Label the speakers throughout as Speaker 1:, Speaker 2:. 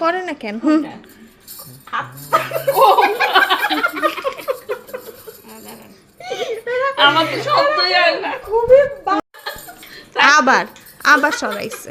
Speaker 1: করে না
Speaker 2: কেন? আবার আবার সরাইছে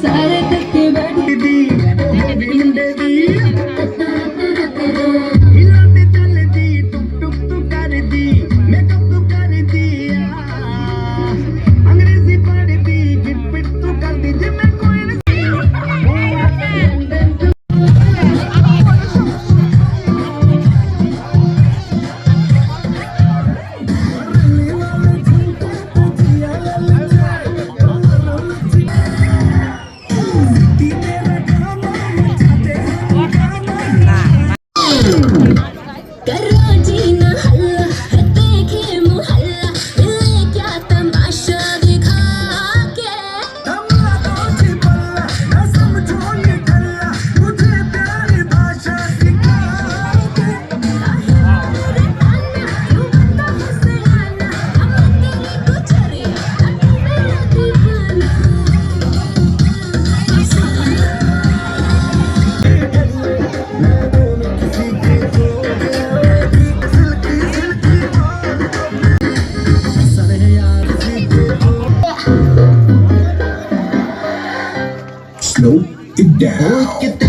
Speaker 3: Sorry. down.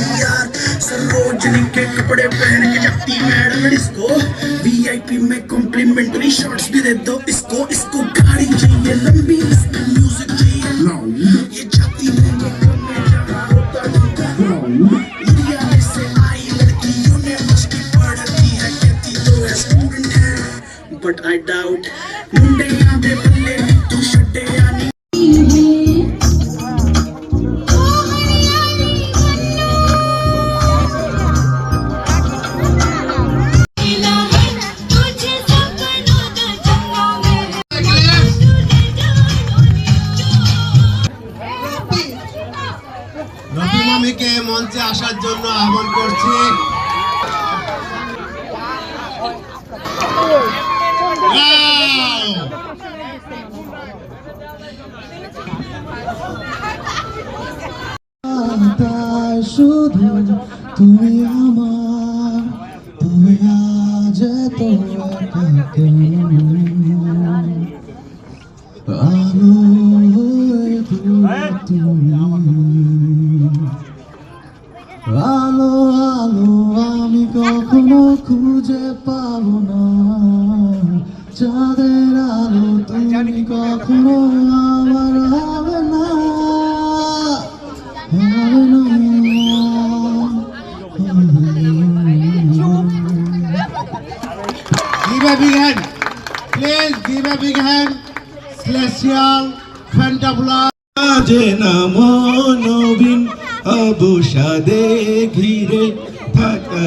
Speaker 3: यार सरोजनी के कपड़े पहन के जाती मैडम इसको। वीआईपी में कॉम्प्लीमेंट्री शॉर्ट्स भी दे दो, इसको इसको गाड़ी चाहिए, लंबी।
Speaker 4: আসার জন্য আহ্বান করছি।
Speaker 3: শুধু তুমি আমার তুমি আজ
Speaker 5: তোমাকে পাবো না চাঁদের আলো তুমি কখনো আমার হবে না হবে না Give a big hand. Please give a big hand. Celestial, Fantabula. যে নাম নবীন অবসাদে ঘিরে থাকা